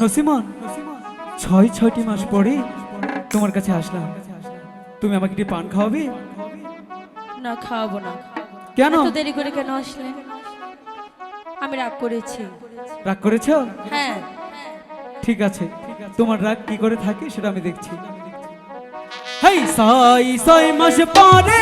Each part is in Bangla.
নসিমন ছয় ছয়টি মাস পরে তোমার কাছে আসলাম। তুমি আমাকে একটি পান খাওয়াবে? না খাওয়াবো না। কেন? দেরি করে কেন আসলে? আমি রাগ করেছি। রাগ করেছ? হ্যাঁ। ঠিক আছে। তোমার রাগ কি করে থাকে সেটা আমি দেখছি। হেই সাই সাই মাস পরে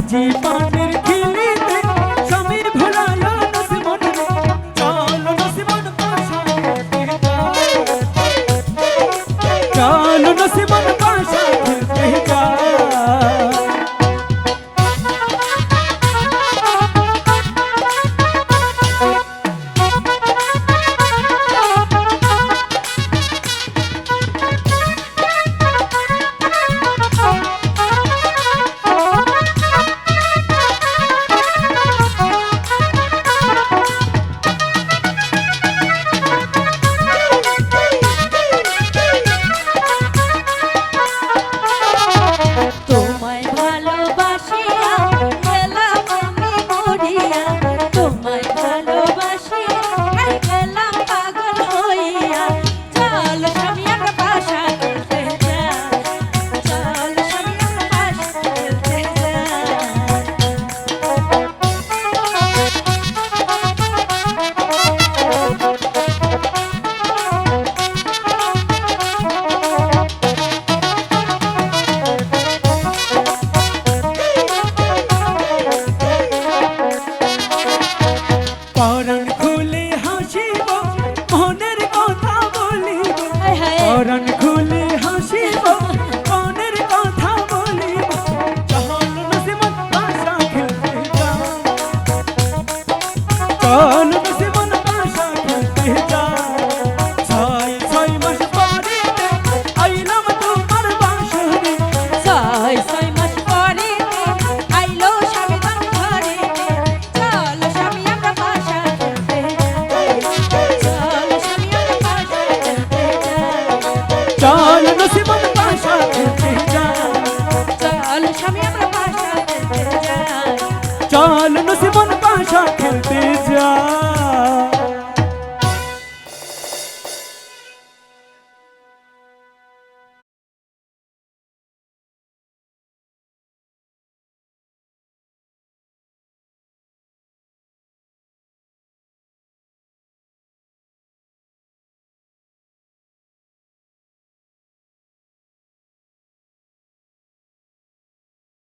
কাজে পারে কথা বলিব অরণ খুলে হাসিব মনের কথা বলিব চল নসিমত আশা খেলতে চল